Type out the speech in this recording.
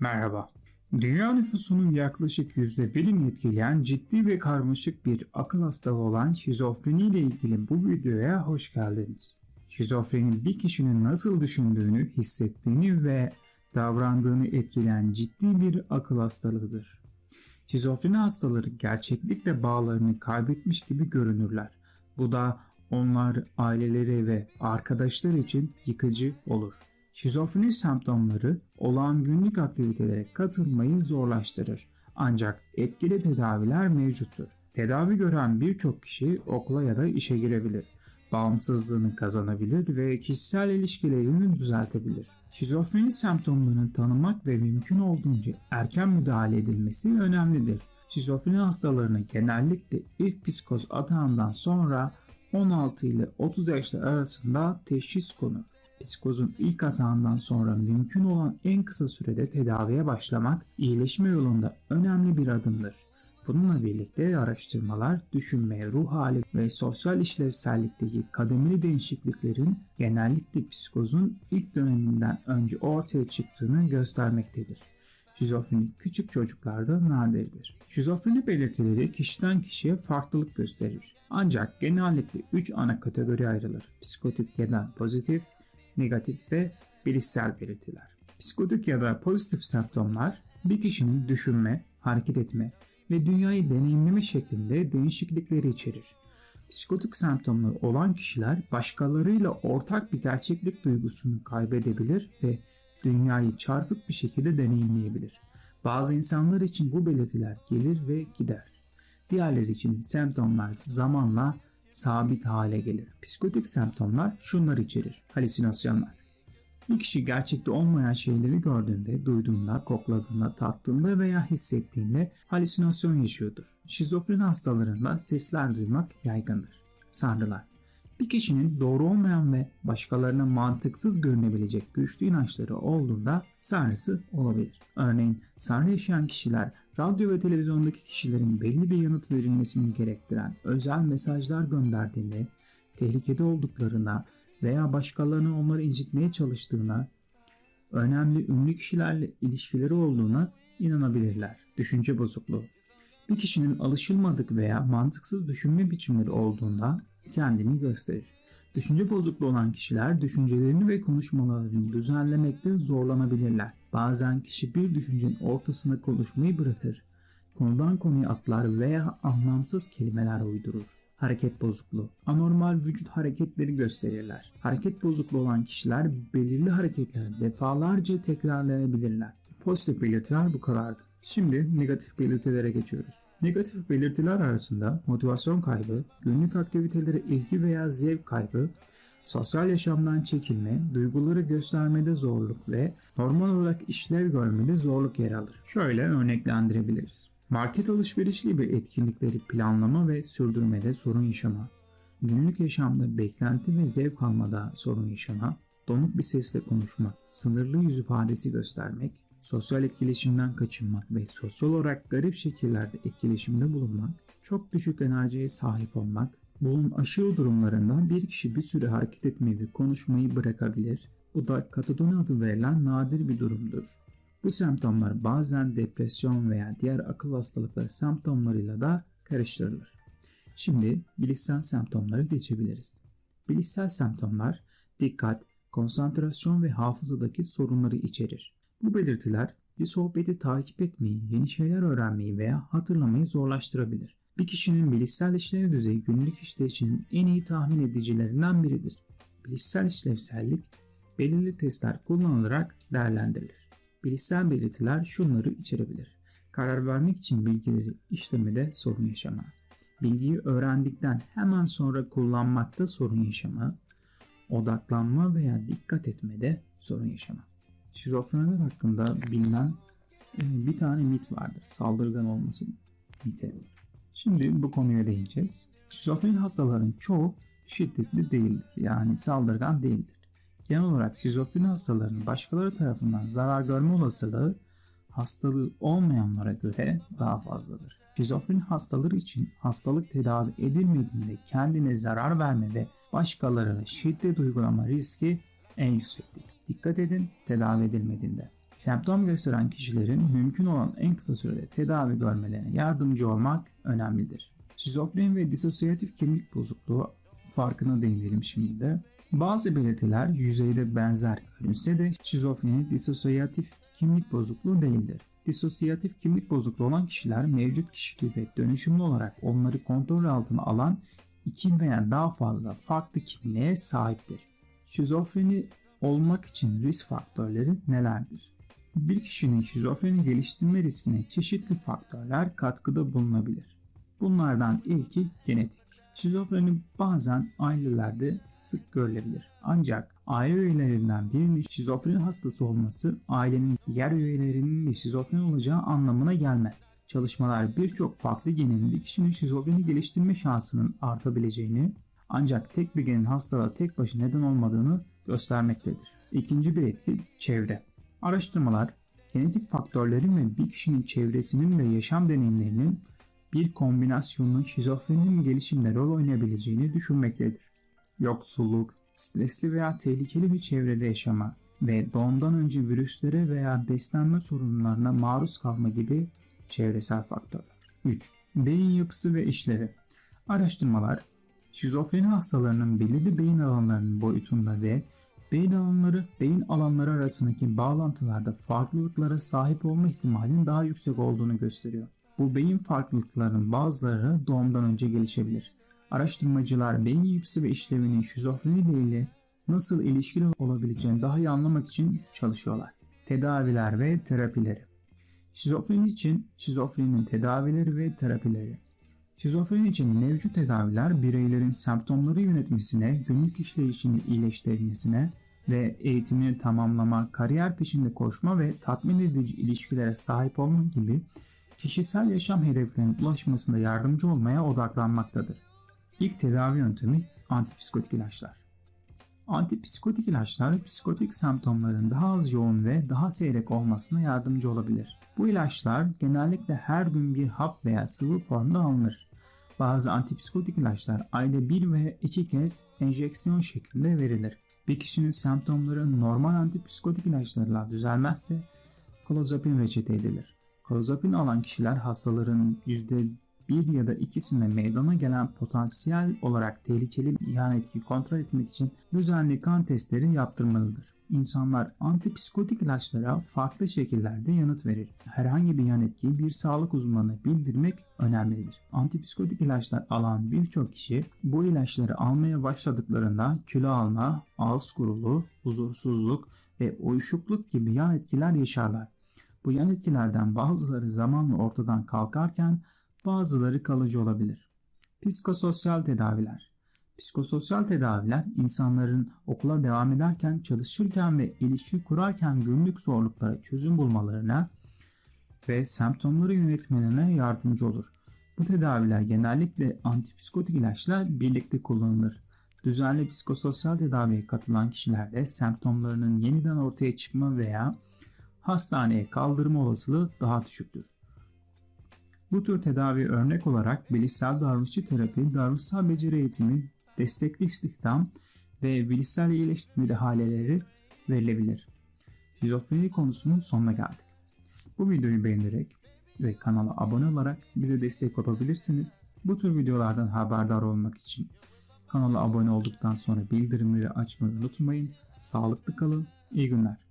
Merhaba. Dünya nüfusunun yaklaşık %1'ini etkileyen ciddi ve karmaşık bir akıl hastalığı olan şizofreni ile ilgili bu videoya hoş geldiniz. Şizofreni bir kişinin nasıl düşündüğünü, hissettiğini ve davrandığını etkileyen ciddi bir akıl hastalığıdır. Şizofreni hastaları gerçeklikle bağlarını kaybetmiş gibi görünürler. Bu da onlar aileleri ve arkadaşlar için yıkıcı olur. Şizofreni semptomları olağan günlük aktivitelere katılmayı zorlaştırır. Ancak etkili tedaviler mevcuttur. Tedavi gören birçok kişi okula ya da işe girebilir. Bağımsızlığını kazanabilir ve kişisel ilişkilerini düzeltebilir. Şizofreni semptomlarını tanımak ve mümkün olduğunca erken müdahale edilmesi önemlidir. Şizofreni hastalarına genellikle ilk psikoz atağından sonra 16 ile 30 yaşlar arasında teşhis konur. Psikozun ilk atağından sonra mümkün olan en kısa sürede tedaviye başlamak iyileşme yolunda önemli bir adımdır. Bununla birlikte araştırmalar düşünme, ruh hali ve sosyal işlevsellikteki kademeli değişikliklerin genellikle psikozun ilk döneminden önce ortaya çıktığını göstermektedir. Şizofreni küçük çocuklarda nadirdir. Şizofreni belirtileri kişiden kişiye farklılık gösterir. Ancak genellikle 3 ana kategori ayrılır. Psikotik ya da pozitif, negatif ve bilişsel belirtiler. Psikotik ya da pozitif semptomlar bir kişinin düşünme, hareket etme ve dünyayı deneyimleme şeklinde değişiklikleri içerir. Psikotik semptomları olan kişiler başkalarıyla ortak bir gerçeklik duygusunu kaybedebilir ve dünyayı çarpık bir şekilde deneyimleyebilir. Bazı insanlar için bu belirtiler gelir ve gider. Diğerleri için semptomlar zamanla sabit hale gelir. Psikotik semptomlar şunlar içerir. Halüsinasyonlar. Bir kişi gerçekte olmayan şeyleri gördüğünde, duyduğunda, kokladığında, tattığında veya hissettiğinde halüsinasyon yaşıyordur. Şizofren hastalarında sesler duymak yaygındır. Sanrılar. Bir kişinin doğru olmayan ve başkalarına mantıksız görünebilecek güçlü inançları olduğunda sanrısı olabilir. Örneğin sanrı yaşayan kişiler radyo ve televizyondaki kişilerin belli bir yanıt verilmesini gerektiren özel mesajlar gönderdiğinde tehlikede olduklarına veya başkalarının onları incitmeye çalıştığına, önemli ünlü kişilerle ilişkileri olduğuna inanabilirler. Düşünce bozukluğu. Bir kişinin alışılmadık veya mantıksız düşünme biçimleri olduğunda kendini gösterir. Düşünce bozukluğu olan kişiler düşüncelerini ve konuşmalarını düzenlemekte zorlanabilirler. Bazen kişi bir düşüncenin ortasına konuşmayı bırakır, konudan konuya atlar veya anlamsız kelimeler uydurur. Hareket bozukluğu. Anormal vücut hareketleri gösterirler. Hareket bozukluğu olan kişiler belirli hareketler defalarca tekrarlayabilirler. Pozitif belirtiler bu kadardı. Şimdi negatif belirtilere geçiyoruz. Negatif belirtiler arasında motivasyon kaybı, günlük aktivitelere ilgi veya zevk kaybı, sosyal yaşamdan çekilme, duyguları göstermede zorluk ve normal olarak işlev görmede zorluk yer alır. Şöyle örneklendirebiliriz. Market alışveriş gibi etkinlikleri planlama ve sürdürmede sorun yaşama, günlük yaşamda beklenti ve zevk almada sorun yaşama, donuk bir sesle konuşmak, sınırlı yüz ifadesi göstermek, sosyal etkileşimden kaçınmak ve sosyal olarak garip şekillerde etkileşimde bulunmak, çok düşük enerjiye sahip olmak, bunun aşırı durumlarında bir kişi bir süre hareket etmeyi ve konuşmayı bırakabilir. Bu da katadoni adı verilen nadir bir durumdur. Bu semptomlar bazen depresyon veya diğer akıl hastalıkları semptomlarıyla da karıştırılır. Şimdi bilişsel semptomları geçebiliriz. Bilişsel semptomlar dikkat, konsantrasyon ve hafızadaki sorunları içerir. Bu belirtiler bir sohbeti takip etmeyi, yeni şeyler öğrenmeyi veya hatırlamayı zorlaştırabilir. Bir kişinin bilişsel işlev düzeyi günlük işleyişinin en iyi tahmin edicilerinden biridir. Bilişsel işlevsellik belirli testler kullanılarak değerlendirilir. Bilişsel belirtiler şunları içerebilir. Karar vermek için bilgileri işlemede sorun yaşama, bilgiyi öğrendikten hemen sonra kullanmakta sorun yaşama, odaklanma veya dikkat etmede sorun yaşama. Şizofreniler hakkında bilinen e, bir tane mit vardır. Saldırgan olması miti. Şimdi bu konuya değineceğiz. Şizofreni hastaların çoğu şiddetli değildir. Yani saldırgan değildir. Genel olarak şizofreni hastaların başkaları tarafından zarar görme olasılığı hastalığı olmayanlara göre daha fazladır. Şizofreni hastaları için hastalık tedavi edilmediğinde kendine zarar verme ve başkalarına şiddet uygulama riski en yüksektir. Dikkat edin tedavi edilmediğinde. Semptom gösteren kişilerin mümkün olan en kısa sürede tedavi görmelerine yardımcı olmak önemlidir. Şizofreni ve disosiyatif kimlik bozukluğu farkına değinelim şimdi de. Bazı belirtiler yüzeyde benzer görünse de şizofreni disosiyatif kimlik bozukluğu değildir. Disosiyatif kimlik bozukluğu olan kişiler mevcut kişiliği ve dönüşümlü olarak onları kontrol altına alan iki veya daha fazla farklı kimliğe sahiptir. Şizofreni olmak için risk faktörleri nelerdir? Bir kişinin şizofreni geliştirme riskine çeşitli faktörler katkıda bulunabilir. Bunlardan ilki genetik. Şizofreni bazen ailelerde sık görülebilir. Ancak aile üyelerinden birinin şizofreni hastası olması ailenin diğer üyelerinin de şizofren olacağı anlamına gelmez. Çalışmalar birçok farklı genin kişinin şizofreni geliştirme şansının artabileceğini ancak tek bir genin hastalığa tek başı neden olmadığını göstermektedir. İkinci bir etki çevre. Araştırmalar genetik faktörlerin ve bir kişinin çevresinin ve yaşam deneyimlerinin bir kombinasyonun şizofreninin gelişiminde rol oynayabileceğini düşünmektedir. Yoksulluk, stresli veya tehlikeli bir çevrede yaşama ve doğumdan önce virüslere veya beslenme sorunlarına maruz kalma gibi çevresel faktörler. 3. Beyin yapısı ve işlevi. Araştırmalar, şizofreni hastalarının belirli beyin alanlarının boyutunda ve beyin alanları beyin alanları arasındaki bağlantılarda farklılıklara sahip olma ihtimalinin daha yüksek olduğunu gösteriyor. Bu beyin farklılıklarının bazıları doğumdan önce gelişebilir. Araştırmacılar beyin yapısı ve işlevinin şizofreni ile nasıl ilişkili olabileceğini daha iyi anlamak için çalışıyorlar. Tedaviler ve terapileri. Şizofreni için şizofrenin tedavileri ve terapileri. Şizofreni için mevcut tedaviler bireylerin semptomları yönetmesine, günlük işleyişini iyileştirmesine ve eğitimini tamamlama, kariyer peşinde koşma ve tatmin edici ilişkilere sahip olma gibi kişisel yaşam hedeflerine ulaşmasında yardımcı olmaya odaklanmaktadır. İlk tedavi yöntemi antipsikotik ilaçlar. Antipsikotik ilaçlar psikotik semptomların daha az yoğun ve daha seyrek olmasına yardımcı olabilir. Bu ilaçlar genellikle her gün bir hap veya sıvı formda alınır. Bazı antipsikotik ilaçlar ayda bir veya iki kez enjeksiyon şeklinde verilir. Bir kişinin semptomları normal antipsikotik ilaçlarla düzelmezse klozapin reçete edilir. Klozapin alan kişiler hastaların bir ya da ikisinde meydana gelen potansiyel olarak tehlikeli yan etki kontrol etmek için düzenli kan testleri yaptırmalıdır. İnsanlar antipsikotik ilaçlara farklı şekillerde yanıt verir. Herhangi bir yan etkiyi bir sağlık uzmanına bildirmek önemlidir. Antipsikotik ilaçlar alan birçok kişi bu ilaçları almaya başladıklarında kilo alma, ağız kuruluğu, huzursuzluk ve uyuşukluk gibi yan etkiler yaşarlar. Bu yan etkilerden bazıları zamanla ortadan kalkarken bazıları kalıcı olabilir. Psikososyal tedaviler Psikososyal tedaviler insanların okula devam ederken, çalışırken ve ilişki kurarken günlük zorluklara çözüm bulmalarına ve semptomları yönetmelerine yardımcı olur. Bu tedaviler genellikle antipsikotik ilaçlar birlikte kullanılır. Düzenli psikososyal tedaviye katılan kişilerde semptomlarının yeniden ortaya çıkma veya hastaneye kaldırma olasılığı daha düşüktür. Bu tür tedavi örnek olarak bilişsel davranışçı terapi, davranışsal beceri eğitimi, destekli istihdam ve bilişsel iyileştirme müdahaleleri verilebilir. Şizofreni konusunun sonuna geldik. Bu videoyu beğenerek ve kanala abone olarak bize destek olabilirsiniz. Bu tür videolardan haberdar olmak için kanala abone olduktan sonra bildirimleri açmayı unutmayın. Sağlıklı kalın, iyi günler.